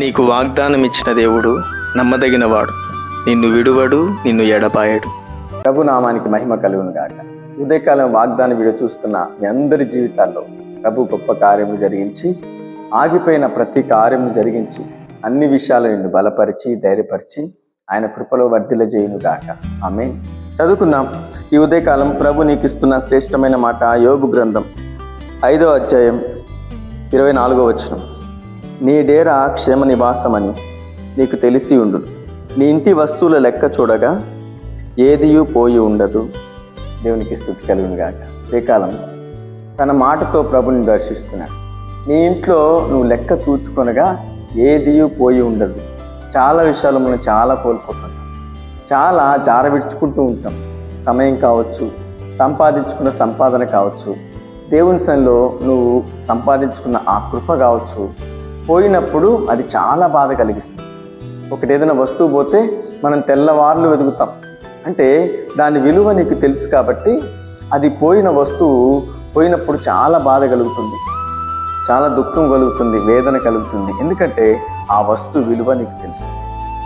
నీకు వాగ్దానం ఇచ్చిన దేవుడు నమ్మదగినవాడు. నిన్ను విడువడు నిన్ను ఎడపాయడు ప్రభు నామానికి మహిమ కలుగును గాక. ఉదయకాలం వాగ్దానం వీడియో చూస్తున్న మీ అందరి జీవితాల్లో ప్రభు గొప్ప కార్యము జరిగించి ఆగిపోయిన ప్రతి కార్యము జరిగించి అన్ని విషయాలు నిన్ను బలపరిచి ధైర్యపరిచి ఆయన కృపలో వర్ధిల చేయును గాక. ఆమె చదువుకుందాం. ఈ ఉదయకాలం ప్రభు నీకు ఇస్తున్న శ్రేష్టమైన మాట యోగు గ్రంథం ఐదో అధ్యాయం ఇరవై నాలుగో వచనం. నీ డేరా క్షేమ నివాసమని నీకు తెలిసి ఉండు. నీ ఇంటి వస్తువుల లెక్క చూడగా ఏదియు పోయి ఉండదు. దేవునికి స్థుతి కలుగును గాక. ఏ కాలం తన మాటతో ప్రభుని దర్శిస్తున్నాడు. నీ ఇంట్లో నువ్వు లెక్క చూచుకొనగా ఏదియు పోయి ఉండదు. చాలా విషయాలు మనం చాలా కోల్పోతాం చాలా జారవిడ్చుకుంటూ ఉంటాం. సమయం కావచ్చు సంపాదించుకున్న సంపాదన కావచ్చు దేవుని సన్నిలో నువ్వు సంపాదించుకున్న ఆ కృప కావచ్చు పోయినప్పుడు అది చాలా బాధ కలిగిస్తుంది. ఒకటి ఏదైనా వస్తువు పోతే మనం తెల్లవార్లు వెతుకుతాం. అంటే దాని విలువ నీకు తెలుసు కాబట్టి అది పోయిన వస్తువు పోయినప్పుడు చాలా బాధ కలుగుతుంది. చాలా దుఃఖం కలుగుతుంది వేదన కలుగుతుంది. ఎందుకంటే ఆ వస్తువు విలువ నీకు తెలుసు.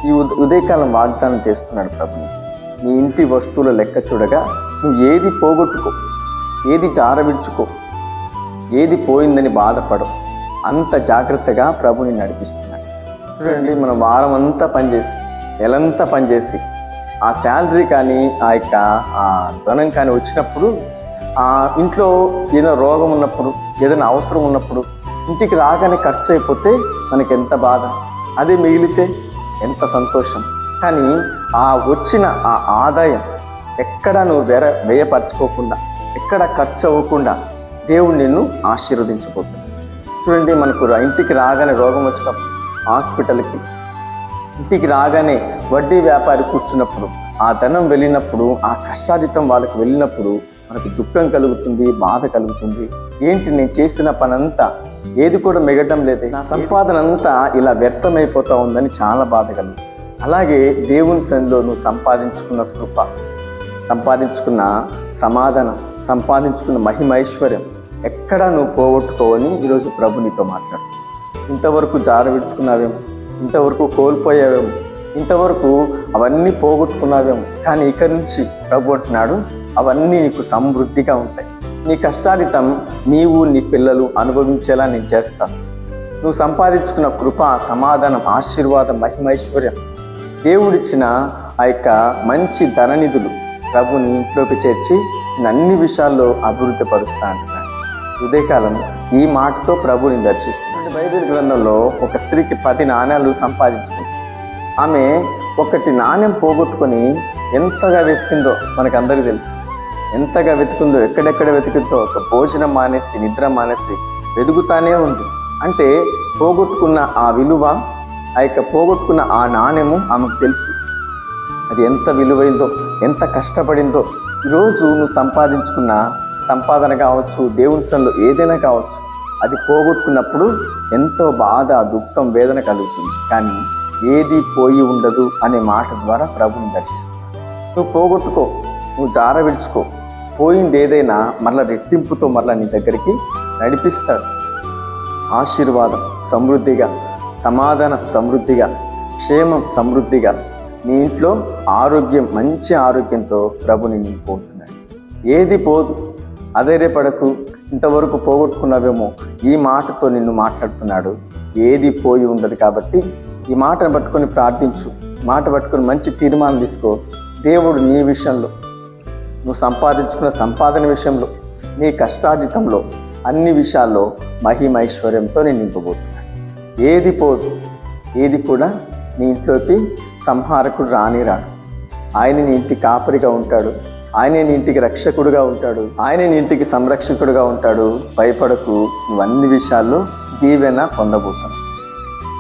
ఈ ఉద ఉదయకాలం వాగ్దానం చేస్తున్నాడు ప్రభు. నీ ఇంటి వస్తువుల లెక్క చూడగా నువ్వు ఏది పోగొట్టుకో ఏది జారవిడ్చుకో ఏది పోయిందని బాధపడవు. అంత జాగ్రత్తగా ప్రభుని నడిపిస్తున్నాడు చూడండి మనం వారం అంతా పనిచేసి నెలంతా పనిచేసి ఆ శాలరీ కానీ ఆ యొక్క ఆ ధనం కానీ వచ్చినప్పుడు ఆ ఇంట్లో ఏదైనా రోగం ఉన్నప్పుడు ఏదైనా అవసరం ఉన్నప్పుడు ఇంటికి రాగానే ఖర్చు అయిపోతే మనకి ఎంత బాధ? అదే మిగిలితే ఎంత సంతోషం? కానీ ఆ వచ్చిన ఆ ఆదాయం ఎక్కడ నువ్వు వెర వ్యయపరచుకోకుండా ఎక్కడ ఖర్చు అవ్వకుండా దేవుడు నిన్ను ఆశీర్వదించబోతుంది చూడండి మనకు రా- ఇంటికి రాగానే రోగం వచ్చినప్పుడు హాస్పిటల్కి ఇంటికి రాగానే వడ్డీ వ్యాపారి కూర్చున్నప్పుడు ఆ ధనం వెళ్ళినప్పుడు ఆ కష్టాజితం వాళ్ళకి వెళ్ళినప్పుడు మనకు దుఃఖం కలుగుతుంది బాధ కలుగుతుంది. ఏంటి నేను చేసిన పనంతా? ఏది కూడా మిగటం లేదు. నా సంపాదన అంతా ఇలా వ్యర్థమైపోతా ఉందని చాలా బాధ కలుగుతుంది. అలాగే దేవుని సన్నిలో నువ్వు సంపాదించుకున్న కృప సంపాదించుకున్న సమాధానం సంపాదించుకున్న మహిమైశ్వర్యం ఎక్కడ నువ్వు పోగొట్టుకోవని ఈరోజు ప్రభు నీతో మాట్లాడు. ఇంతవరకు జార విడుచుకున్నావేమో ఇంతవరకు కోల్పోయావేమో ఇంతవరకు అవన్నీ పోగొట్టుకున్నావేమో కానీ ఇక్కడి నుంచి ప్రభు అంటున్నాడు అవన్నీ నీకు సమృద్ధిగా ఉంటాయి. నీ కష్టాలితం నీవు నీ పిల్లలు అనుభవించేలా నేను చేస్తాను నువ్వు సంపాదించుకున్న కృప సమాధానం ఆశీర్వాదం మహిమైశ్వర్యం దేవుడిచ్చిన ఆ యొక్క మంచి ధననిధులు ప్రభుని ఇంట్లోకి చేర్చి నేను అన్ని విషయాల్లో అభివృద్ధి పరుస్తా అంటున్నాడు. ఉదయకాలం ఈ మాటతో ప్రభుని దర్శిస్తుంది బైబిల్ గ్రంథంలో ఒక స్త్రీకి పది నాణ్యాలు సంపాదించుకుంది. ఆమె ఒకటి నాణ్యం పోగొట్టుకొని ఎంతగా వెతికిందో మనకందరికీ తెలుసు. ఎంతగా వెతుకుందో ఎక్కడెక్కడ వెతుకుందో ఒక భోజనం మానేసి నిద్ర మానేసి వెతుకుతానే ఉంది. అంటే పోగొట్టుకున్న ఆ విలువ ఆ యొక్క పోగొట్టుకున్న ఆ నాణ్యము ఆమెకు తెలుసు. అది ఎంత విలువైందో ఎంత కష్టపడిందో ఈరోజు నువ్వు సంపాదించుకున్న సంపాదన కావచ్చు దేవుని సన్నిలో ఏదైనా కావచ్చు అది పోగొట్టుకున్నప్పుడు ఎంతో బాధ దుఃఖం వేదన కలుగుతుంది. కానీ ఏది పోయి ఉండదు అనే మాట ద్వారా ప్రభుని దర్శిస్తావు నువ్వు పోగొట్టుకో నువ్వు జార విడుచుకో పోయింది ఏదైనా మరలా రెట్టింపుతో మరలా నీ దగ్గరికి నడిపిస్తాడు. ఆశీర్వాదం సమృద్ధిగా సమాధానం సమృద్ధిగా క్షేమం సమృద్ధిగా నీ ఇంట్లో ఆరోగ్యం మంచి ఆరోగ్యంతో ప్రభుని నేను ఏది పోదు అధైర్యపడకు ఇంతవరకు పోగొట్టుకున్నావేమో ఈ మాటతో నిన్ను మాట్లాడుతున్నాడు. ఏది పోయి ఉండదు కాబట్టి ఈ మాటను పట్టుకొని ప్రార్థించు. మాట పట్టుకొని మంచి తీర్మానం తీసుకో. దేవుడు నీ విషయంలో నువ్వు సంపాదించుకున్న సంపాదన విషయంలో నీ కష్టార్జితంలో అన్ని విషయాల్లో మహిమైశ్వర్యంతో నేను నింపబోతున్నాను ఏది పోదు ఏది కూడా నీ ఇంట్లోకి సంహారకుడు రాని రాడు ఆయన నీ ఇంటి కాపరిగా ఉంటాడు. ఆయనే నీ ఇంటికి రక్షకుడుగా ఉంటాడు. ఆయనే నీ ఇంటికి సంరక్షకుడుగా ఉంటాడు. భయపడకు. నువ్వు అన్ని విషయాల్లో దీవెన పొందబోతావు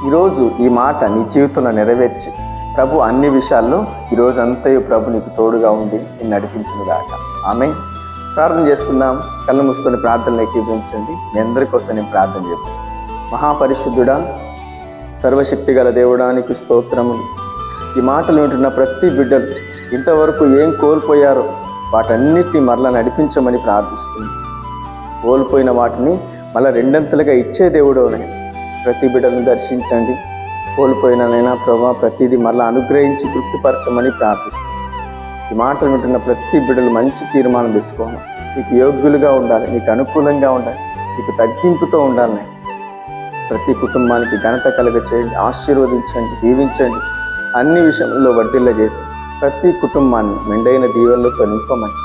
ఈరోజు ఈ మాట నీ జీవితంలో నెరవేర్చి ప్రభు అన్ని విషయాల్లో ఈరోజు అంతయు ప్రభు నీకు తోడుగా ఉండి నేను నడిపించును ఆమె ప్రార్థన చేసుకుందాం. కళ్ళు మూసుకొని ప్రార్థనలు ఎక్కిపించండి మీ అందరి కోసం నేను ప్రార్థన చెప్పు మహాపరిశుద్ధుడా సర్వశక్తి గల దేవుడానికి స్తోత్రములు. ఈ మాటలు వింటున్న ప్రతి బిడ్డలు ఇంతవరకు ఏం కోల్పోయారో వాటన్నిటిని మరలా నడిపించమని ప్రార్థిస్తుంది. కోల్పోయిన వాటిని మళ్ళీ రెండంతలుగా ఇచ్చే దేవుడు ప్రతి బిడ్డను దర్శించండి. కోల్పోయిననైనా ప్రభా ప్రతిదీ మళ్ళీ అనుగ్రహించి తృప్తిపరచమని ప్రార్థిస్తుంది. ఈ మాటలు వింటున్న ప్రతి బిడ్డలు మంచి తీర్మానం తీసుకోవాలి. నీకు యోగ్యులుగా ఉండాలి నీకు అనుకూలంగా ఉండాలి నీకు తగ్గింపుతో ఉండాలి. ప్రతి కుటుంబానికి ఘనత కలుగ చేయండి ఆశీర్వదించండి దీవించండి. అన్ని విషయంలో వర్ధిల్ల చేసి ప్రతి కుటుంబాన్ని మెండైన దీవెనలతో నింపమని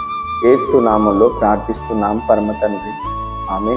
ఏసు నామంలో ప్రార్థిస్తున్నాం పరమ తండ్రి ఆమె